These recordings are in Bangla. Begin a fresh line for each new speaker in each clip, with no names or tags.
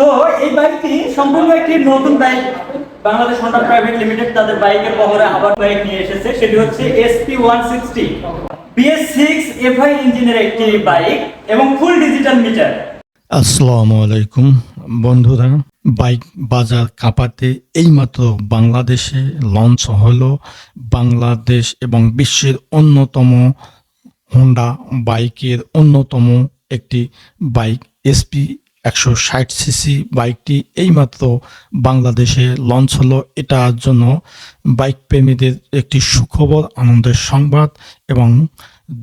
তো এই বাইকটি সম্পূর্ণ একটি নতুন bike. Bangladesh Honda private limited তাদের বাইকের বহরে আবার বাইক নিয়ে এসেছে। সেটি হচ্ছে SP one sixty BS six FI ইঞ্জিনের একটি বাইক এবং ফুল ডিজিটাল মিটার
আসসালামু আলাইকুম বন্ধুরা। বাইক বাজার কাঁপাতে এইমাত্র বাংলাদেশে লঞ্চ হলো। বাংলাদেশ এবং বিশ্বের অন্যতম হোন্ডা বাইকের অন্যতম একটি বাইক এসপি একশো ষাট সিসি বাইকটি এইমাত্র বাংলাদেশে লঞ্চ হলো। এটার জন্য বাইক প্রেমীদের একটি সুখবর, আনন্দের সংবাদ এবং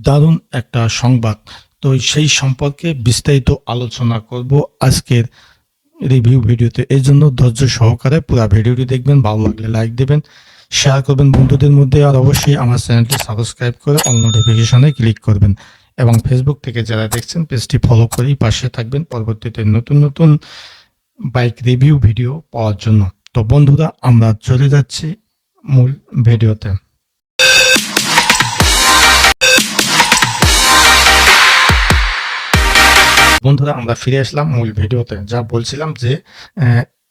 দারুণ একটা সংবাদ। তো সেই সম্পর্কে বিস্তারিত আলোচনা করব আজকের রিভিউ ভিডিওতে। এই জন্য ধৈর্য সহকারে পুরো ভিডিওটি দেখবেন, ভালো লাগলে লাইক দেবেন শেয়ার করবেন বন্ধুদের মধ্যে, আর অবশ্যই আমার চ্যানেলটি সাবস্ক্রাইব করে অল নোটিফিকেশনে ক্লিক করবেন। এবং ফেসবুক থেকে যারা দেখছেন, পেজটি ফলো করেই পাশে থাকবেন। পরবর্তীতে নতুন নতুন বাইক রিভিউ ভিডিও পাওয়ার জন্য। তো বন্ধুরা, আমরা চলে যাচ্ছি মূল ভিডিওতে বন্ধুরা, আমরা ফিরে আসলাম মূল ভিডিওতে যা বলছিলাম যে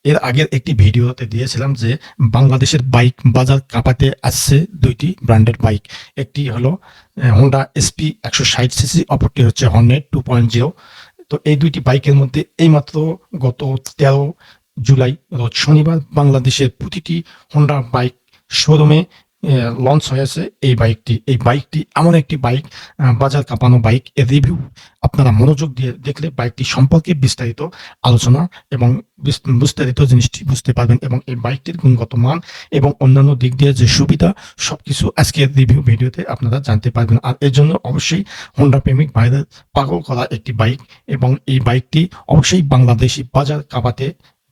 এর আগের একটি ভিডিওতে দিয়েছিলাম যে বাংলাদেশের বাইক বাজার কাঁপাতে আসছে দুইটি ব্র্যান্ডের বাইক। একটি হলো হোন্ডা এসপি একশো ষাট সিসি অপরটি হচ্ছে হর্নেট টু পয়েন্ট জিরো তো এই দুইটি বাইকের মধ্যে এইমাত্র গত তেরো জুলাই, রোজ শনিবার বাংলাদেশের প্রতিটি হোন্ডা বাইক শোরুমে লঞ্চ হয়েছে এই বাইকটি এই বাইকটি এমন একটি বাইক বাজার কাঁপানো বাইক এর রিভিউ আপনারা মনোযোগ দিয়ে দেখলে বাইকটি সম্পর্কে বিস্তারিত আলোচনা এবং বিস্তারিত জিনিসটি বুঝতে পারবেন এবং এই বাইকটির গুণগত মান এবং অন্যান্য দিক দিয়ে যে সুবিধা, সবকিছু আজকের রিভিউ ভিডিওতে আপনারা জানতে পারবেন। আর এর জন্য অবশ্যই হোন্ডা প্রেমিক ভাইদের পাগল করা একটি বাইক এবং এই বাইকটি অবশ্যই বাংলাদেশি বাজার কাঁপাতে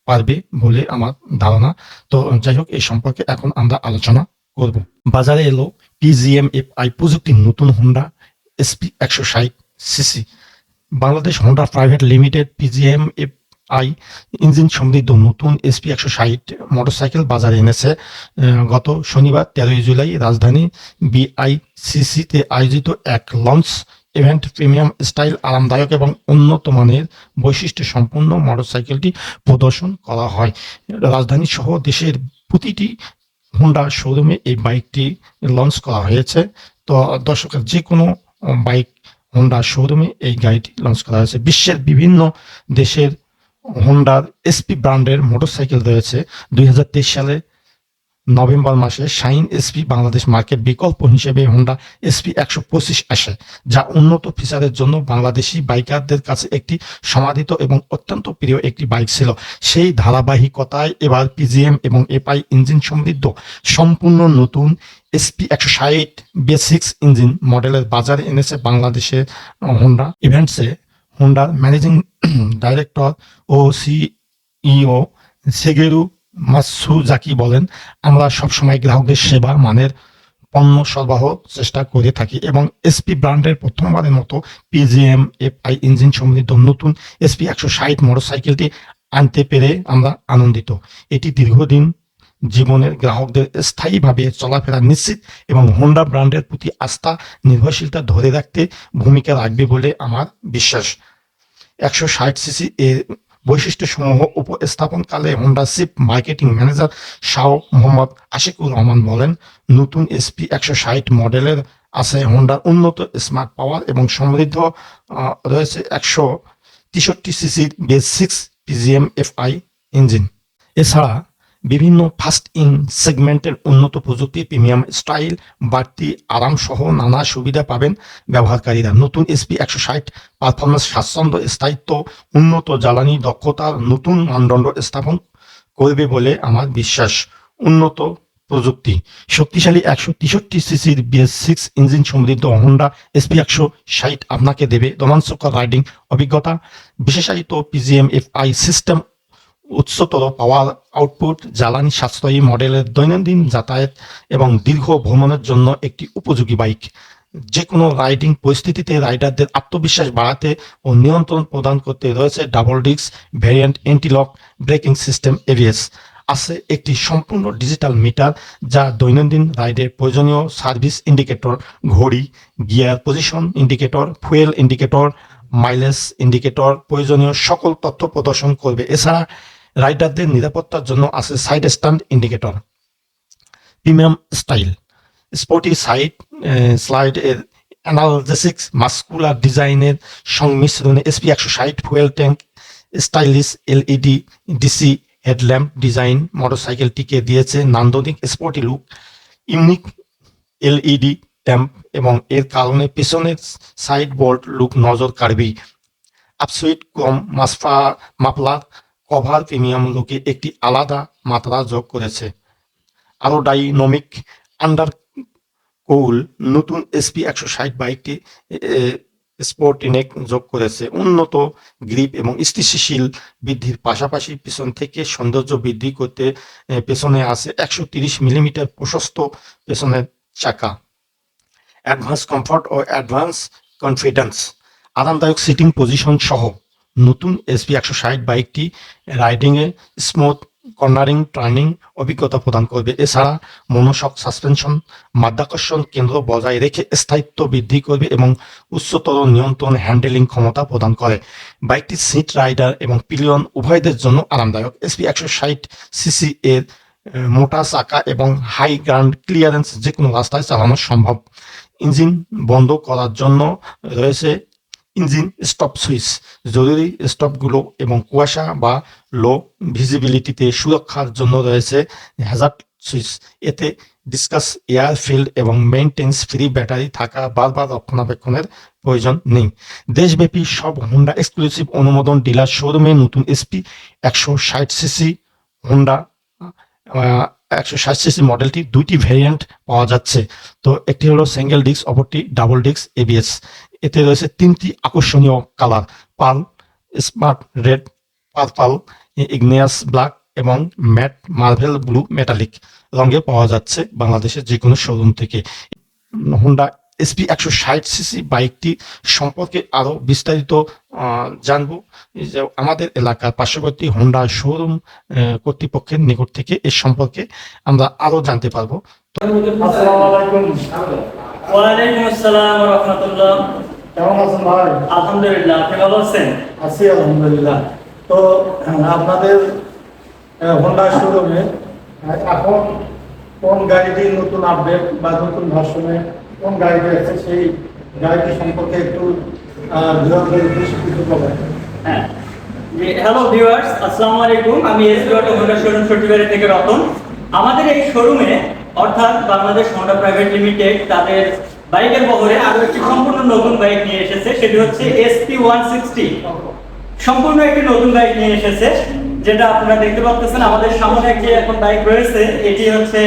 পারবে বলে আমার ধারণা। তো, যাই হোক এই সম্পর্কে এখন আমরা আলোচনা করব। বাজারে এলো পিজিএম এফ আই প্রযুক্তির নতুন হোন্ডা এসপি একশো ষাট CC Bangladesh Honda private limited PGM F I engine সমৃদ্ধ নতুন এসপি একশো ষাট মোটরসাইকেল বাজারে এনেছে গত শনিবার তেরোই জুলাই রাজধানী বিআইসিসিতে আয়োজিত এক লঞ্চ ইভেন্ট প্রিমিয়াম স্টাইল আরামদায়ক এবং উন্নত মানের বৈশিষ্ট্য সম্পন্ন মোটরসাইকেলটি প্রদর্শন করা হয়। রাজধানী সহ দেশের প্রতিটি হোন্ডা শোরুমে এই বাইকটি লঞ্চ করা হয়েছে। তো দর্শকের যে কোনো বাইক হোন্ডা শোরুমে এই গাড়িটি লঞ্চ করা হয়েছে। বিশ্বের বিভিন্ন দেশের হোন্ডার এসপি ব্র্যান্ডের মোটরসাইকেল রয়েছে। দুই হাজার তেইশ সালে নভেম্বর মাসে শাইন এসপি বাংলাদেশ মার্কেট বিকল্প হিসেবে হোন্ডা এসপি একশো পঁচিশ আসে, যা উন্নত ফিচারের জন্য বাংলাদেশি বাইকারদের কাছে একটি সমাদিত এবং অত্যন্ত প্রিয় একটি বাইক ছিল। সেই ধারাবাহিকতায় এবার পিজিএম এবং এপআই ইঞ্জিন সমৃদ্ধ, সম্পূর্ণ নতুন এসপি একশো ষাট বেসিক্স ইঞ্জিন মডেলের বাজারে এনেছে বাংলাদেশের হোন্ডা ইভেন্টসে হোন্ডার ম্যানেজিং ডাইরেক্টর ও সিইও সেগেরু মাসুজাকি বলেন, আমরা সবসময় গ্রাহকদের সেবা মানের পণ্য সরবরাহ চেষ্টা করে থাকি এবং এসপি ব্র্যান্ডের প্রথমবারের মতো পিজিএম এফআই ইঞ্জিন সমৃদ্ধ নতুন এসপি একশো ষাট মোটরসাইকেলটি আনতে পেরে আমরা আনন্দিত। এটি দীর্ঘদিন জীবনের গ্রাহকদের স্থায়ীভাবে চলাফেরা নিশ্চিত এবং হোন্ডা ব্র্যান্ডের প্রতি আস্থা, নির্ভরশীলতা ধরে রাখতে ভূমিকা রাখবে বলে আমার বিশ্বাস। একশো ষাট সিসি বৈশিষ্ট্যসমূহ উপস্থাপনকালে Honda chief marketing manager Shah Mohammad Ashikur Rahman বলেন, নতুন এসপি একশো ষাট মডেলের আছে হোন্ডার উন্নত স্মার্ট পাওয়ার এবং সমৃদ্ধ রয়েছে একশো তেষট্টি সিসির BS six PGM FI engine এছাড়া বিভিন্ন ফার্স্ট ইন সেগমেন্টের উন্নত প্রযুক্তি প্রিমিয়াম স্টাইল বাড়তি আরাম সহ নানা সুবিধা পাবেন ব্যবহারকারীরা। নতুন এসপি একশো ষাট পারফরমেন্স স্বাচ্ছন্দ্য, স্থায়িত্ব, উন্নত জ্বালানি দক্ষতার নতুন মানদণ্ড স্থাপন করবে বলে আমার বিশ্বাস। উন্নত প্রযুক্তি। শক্তিশালী একশো তেষট্টি সিসির বিএস সিক্স ইঞ্জিন সমৃদ্ধ হন্ডা এসপি একশো ষাট আপনাকে দেবে। রোমাঞ্চকর রাইডিং অভিজ্ঞতা। বিশেষায়িত পিজিএম এফ আই সিস্টেম উচ্চতর পাওয়ার আউটপুট জ্বালানি সাশ্রয়ী মডেলের দৈনন্দিন যাতায়াত এবং দীর্ঘ ভ্রমণের জন্য একটি উপযোগী বাইক যে কোনো রাইডিং পরিস্থিতিতে রাইডারদের আত্মবিশ্বাস বাড়াতে ও নিয়ন্ত্রণ প্রদান করতে রয়েছে double disc variant antilock braking system ABS আছে একটি সম্পূর্ণ ডিজিটাল মিটার যা দৈনন্দিন রাইডের প্রয়োজনীয় সার্ভিস ইন্ডিকেটর ঘড়ি gear position indicator fuel indicator mileage indicator প্রয়োজনীয় সকল তথ্য প্রদর্শন করবে। এছাড়া রাইডারদের নিরাপত্তার জন্য আছে side stand indicator. Premium style. Sporty side slide এর অ্যানালজেসিক্স মাস্কুলার ডিজাইনের সংমিশ্রণে এসপি একশো ষাট fuel tank, stylish LED, DC headlamp design মোটরসাইকেলটিকে দিয়েছে নান্দনিক স্পোর্টি লুক, ইউনিক এলইডি ট্যাম্প এবং এর কারণে পেছনের সাইড বোর্ড লুক নজর কাড়বেই। আপসুইট কম মাসফা, মাফলার কভার প্রিমিয়াম লুকে একটি আলাদা মাত্রা যোগ করেছে। আরও ডাইনমিক আন্ডার কৌল নতুন এসপি একশো ষাট বাইকটি স্পোর্টিনেক যোগ করেছে। উন্নত গ্রিপ এবং স্থিতিশীল বৃদ্ধির পাশাপাশি পিছন থেকে সৌন্দর্য বৃদ্ধি করতে পেছনে আছে একশো তিরিশ মিলিমিটার প্রশস্ত পেছনের চাকা। অ্যাডভান্স কমফর্ট ও অ্যাডভান্স কনফিডেন্স, আরামদায়ক সিটিং পজিশন সহ। নতুন এসপি একশো ষাট বাইকটি রাইডিংয়ে স্মুথ কর্নারিং, টার্নিং অভিজ্ঞতা প্রদান করবে। এছাড়া মনোশক সাসপেনশন, মাধ্যাকর্ষণ কেন্দ্র বজায় রেখে স্থায়িত্ব বৃদ্ধি করবে এবং উচ্চতর নিয়ন্ত্রণ হ্যান্ডেলিং ক্ষমতা প্রদান করে। বাইকটি সিট রাইডার এবং পিলিয়ন উভয়দের জন্য আরামদায়ক। এসপি একশো ষাট সিসি এর মোটা চাকা এবং হাই গ্রাউন্ড ক্লিয়ারেন্স যে কোনো রাস্তায় চালানো সম্ভব। ইঞ্জিন বন্ধ করার জন্য রয়েছে ইঞ্জিন স্টপ সুইচ জরুরি স্টপগুলো এবং কুয়াশা বা লো ভিজিবিলিটিতে সুরক্ষার জন্য রয়েছে হ্যাজার্ড সুইচ এতে ডিসকাস এয়ার ফিল্ড এবং মেইনটেন্স ফ্রি ব্যাটারি থাকা বারবার রক্ষণাবেক্ষণের প্রয়োজন নেই। দেশব্যাপী সব হোন্ডা এক্সক্লুসিভ অনুমোদন ডিলার শোরুমে নতুন এসপি একশো ষাট সিসি হোন্ডা একশো ষাট সিসি মডেলটি দুইটি ভেরিয়েন্ট পাওয়া যাচ্ছে। তো একটি হলো সিঙ্গেল ডিস্ক অপরটি ডাবল ডিস্ক এবিএস এতে রয়েছে তিনটি আকর্ষণীয় কালার পাল smart red purple igneous black এবং ম্যাট মার্ভেল ব্লু মেটালিক। রঙে পাওয়া যাচ্ছে বাংলাদেশের যে কোনো শোরুম থেকে। হোন্ডা এসপি একশো ষাট সিসি বাইকটি সম্পর্কে আরও বিস্তারিত জানব। যে আমাদের এলাকার পার্শ্ববর্তী হোন্ডা শোরুম কর্তৃপক্ষের নিকট থেকে এ সম্পর্কে আমরা আরও জানতে পারব।
আসসালামু আলাইকুম।
ওয়ালাইকুম আসসালাম রহমতুল্লাহ।
কেমন আছেন ভাই?
আলহামদুলিল্লাহ আপনি ভালো আছেন?
আছি আলহামদুলিল্লাহ। তো আপনাদের হোন্ডা শোরুমে এখন কোন গাড়িটি নতুন আপডেট বা নতুন ভার্সনে কোন গাড়িটি আছে সেই গাড়িটি সম্পর্কে একটু বিভাগের উদ্দেশ্যে
হ্যাঁ। হ্যালো ভিউয়ার্স আসসালামু আলাইকুম। আমি SB auto Honda showroom Satibari থেকে রতন। আমাদের এই শোরুমে অর্থাৎ বাংলাদেশ হোন্ডা প্রাইভেট লিমিটেড তাদের বাইকের বহরে আরও একটি সম্পূর্ণ নতুন বাইক নিয়ে এসেছে, সেটি হচ্ছে এসপি ওয়ান সিক্সটি সম্পূর্ণ একটি নতুন বাইক নিয়ে এসেছে, যেটা আপনারা দেখতে পাচ্ছেন, আমাদের সামনে একটি এখন বাইক রয়েছে, এটি হচ্ছে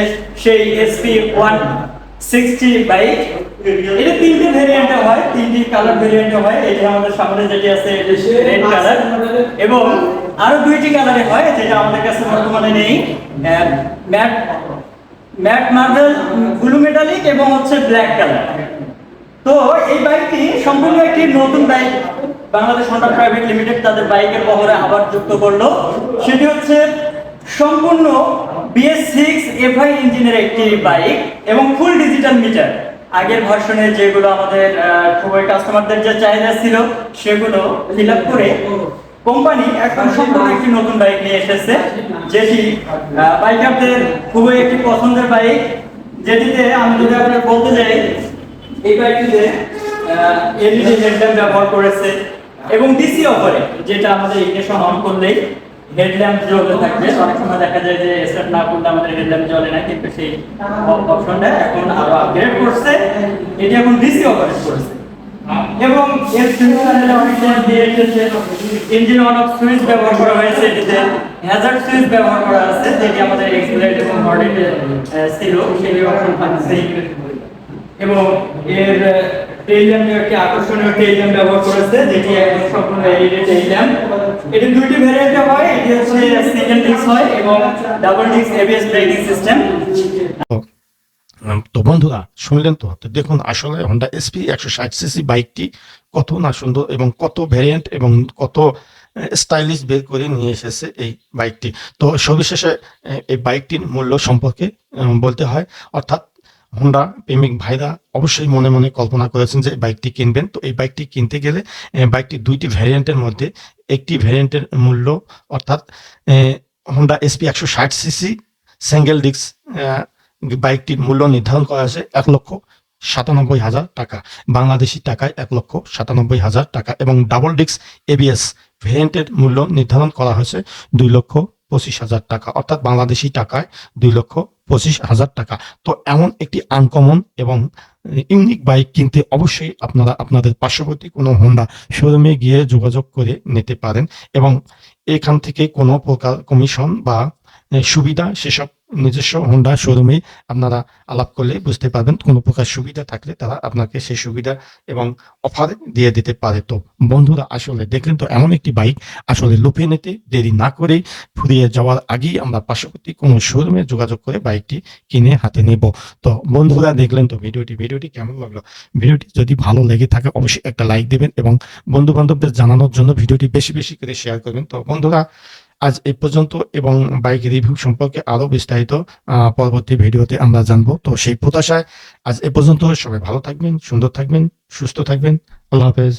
সেই এসপি ওয়ান সিক্সটি বাইক। এটা তিনটে ভেরিয়েন্টে হয়, তিনটি কালার ভেরিয়েন্টে হয়, এটি আমাদের সামনে যেটি আছে রেড কালার এবং আরও দুইটি কালারে হয়, যেটা আমাদের কাছে বর্তমানে নেই matte matte marble, blue metallic এবং হচ্ছে ব্ল্যাক কালার। তো এই বাইকটি সম্পূর্ণ একটি নতুন bike. Bangladesh Honda private limited তাদের বাইকের বহরে আবার যুক্ত করল। সেটি হচ্ছে সম্পূর্ণ বিএস সিক্স এফআই ইঞ্জিনের একটি বাইক এবং ফুল ডিজিটাল মিটার আগের ভার্সনে যেগুলো আমাদের খুবই কাস্টমারদের যে চাহিদা ছিল, সেগুলো ফিল করে কোম্পানি এখন সম্পূর্ণ একটি নতুন বাইক নিয়ে এসেছে, যেটি বাইকারদের খুবই একটি পছন্দের বাইক, যেটিতে আমি যদি আপনার বলতে যাই, এই বাইকটিতে এলইডি হেডল্যাম্প ব্যবহার করেছে এবং ডিসি অফারে, যেটা আমাদের ইগনিশন অন করলেই হেডল্যাম্প জ্বলতে থাকবে। অনেক সময় দেখা যায় যে স্টার্ট না করলে আমাদের হেডল্যাম্প জ্বলে না, কিন্তু সেই অপশনটা এখন আরও আপগ্রেড করছে। এটি এখন ডিসি অপারেট করছে এবং দিয়ে এসেছে ইঞ্জিন অন অফ সুইচ ব্যবহার করা হয়েছে এটিতে হ্যাজার্ড সুইচ ব্যবহার করা আছে যেটি আমাদের এক্সপ্লেট এবং মডেলে ছিল সেই অপশন পাচ্ছি। এবং এর টেইল ল্যাম্প একটি আকর্ষণীয় টেইল ব্যবহার করেছে যেটি একদম সম্পূর্ণ এলইডি টেইল এটি দুইটি ভেরিয়েন্টে হয় এটি হচ্ছে সিঙ্গেল ডিস্ক হয় এবং double disc ABS braking system
um, তো বন্ধুরা, শুনলেন তো? দেখুন, আসলে হোন্ডা এসপি একশো ষাট সিসি বাইকটি কত না সুন্দর এবং কত ভ্যারিয়েন্ট এবং কত স্টাইলিশ বের করে নিয়ে এসেছে এই বাইকটি। তো সবিশেষে এই বাইকটির মূল্য সম্পর্কে বলতে হয়। অর্থাৎ হোন্ডা প্রেমিক ভাইরা অবশ্যই মনে মনে কল্পনা করেছেন যে বাইকটি কিনবেন। তো এই বাইকটি কিনতে গেলে বাইকটি দুইটি ভ্যারিয়েন্টের মধ্যে একটি ভ্যারিয়েন্টের মূল্য, অর্থাৎ হোন্ডা এসপি একশো ষাট সিসি সিঙ্গেল ডিস্ক বাইকটির মূল্য নির্ধারণ করা হয়েছে এক লক্ষ সাতানব্বই হাজার টাকা। বাংলাদেশি টাকায় এক লক্ষ সাতানব্বই হাজার টাকা এবং ডাবল ডিস্ক এবিএস ভ্যারিয়েন্টের মূল্য নির্ধারণ করা হয়েছে দুই লক্ষ পঁচিশ হাজার টাকা। অর্থাৎ বাংলাদেশি টাকায় দুই লক্ষ পঁচিশ হাজার টাকা। তো এমন একটি আনকমন এবং ইউনিক বাইক কিনতে অবশ্যই আপনারা আপনাদের পার্শ্ববর্তী কোনো হোন্ডা শোরুমে গিয়ে যোগাযোগ করে নিতে পারেন এবং এখান থেকে কোনো প্রকার কমিশন বা সুবিধা সেসব নিজস্ব হোন্ডা শোরুমে আপনারা আলাপ করলে বুঝতে পারবেন কোনো প্রকার সুবিধা থাকলে তারা আপনাকে সেই সুবিধা এবং অফার দিয়ে দিতে পারে। তো বন্ধুরা, আসলে দেখলেন তো এমন একটি বাইক আসলে লুপে নিতে দেরি না করে ফুরিয়ে যাওয়ার আগেই আমরা পার্শ্ববর্তী কোনো শোরুমে যোগাযোগ করে বাইকটি কিনে হাতে নেব। তো বন্ধুরা, দেখলেন তো ভিডিওটি ভিডিওটি কেমন লাগল? ভিডিওটি যদি ভালো লেগে থাকে অবশ্যই একটা লাইক দেবেন এবং বন্ধু বান্ধবদের জানানোর জন্য ভিডিওটি বেশি বেশি করে শেয়ার করবেন। তো বন্ধুরা আজ এই পর্যন্ত এবং বাইক রিভিউ সম্পর্কে আরও বিস্তারিত পরবর্তী ভিডিওতে আমরা জানব। তো সেই প্রত্যাশায় আজ এ পর্যন্ত সবাই ভালো থাকবেন, সুন্দর থাকবেন, সুস্থ থাকবেন। আল্লাহ হাফেজ।